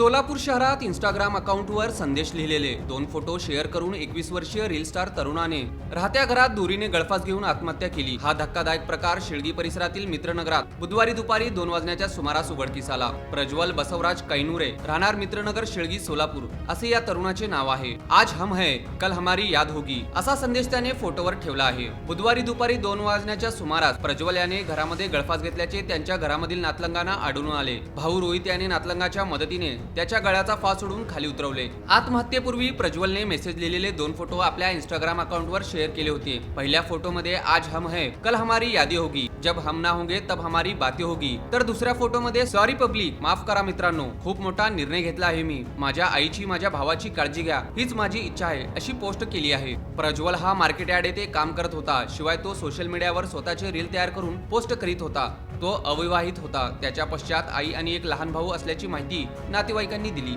सोलापूर शहरात इंस्टाग्राम अकाउंटवर संदेश लिहिलेले. दोन फोटो शेअर करून एकवीस वर्षीय रील स्टार तरुणाने. राहत्या घरात दोरीने गळफास घेऊन आत्महत्या केली. हा धक्कादायक प्रकार शिळगी परिसरातील मित्रनगरात. बुधवारी दुपारी दोन वाजण्याच्या सुमारास उघडकीस आला. प्रज्वल बसवराज कैनुरे राहणार मित्रनगर शिळगी सोलापूर. असे या तरुणाचे नाव आहे. आज हम है कल हमारी याद होगी असा संदेश त्याने फोटोवर ठेवला आहे. बुधवारी दुपारी दोन वाजण्याच्या सुमारास प्रज्वल याने घरामध्ये गळफास घेतल्याचे त्यांच्या घरामधील नातलंगांना आढळून आले. भाऊ रोहित याने नातलंगाच्या मदतीने त्याच्या गळ्याचा फास सोडून खाली उतरवले. आत्महत्येपूर्वी प्रज्वलने मेसेज लिहिलेले दोन फोटो आपल्या इंस्टाग्राम अकाउंटवर शेअर केले होते. पहिल्या फोटोमध्ये आज हम है कल हमारी यादी होगी. जब हम ना होंगे तब हमारी बातें होगी। तर दुसऱ्या फोटोमध्ये सॉरी पब्लिक माफ करा मित्रांनो खूप मोठा निर्णय घेतला आहे मी. माझ्या आईची माझ्या भावाची काळजी घ्या. हीच माझी इच्छा आहे अशी पोस्ट केली आहे. प्रज्वल हा मार्केट यार्ड येथे काम करत होता. शिवाय तो सोशल मीडियावर स्वतःचे रील तयार करून पोस्ट करीत होता. तो अविवाहित होता. त्याच्या पश्चात आई आणि एक लहान भाऊ असल्याची माहिती नातेवाईकांनी दिली.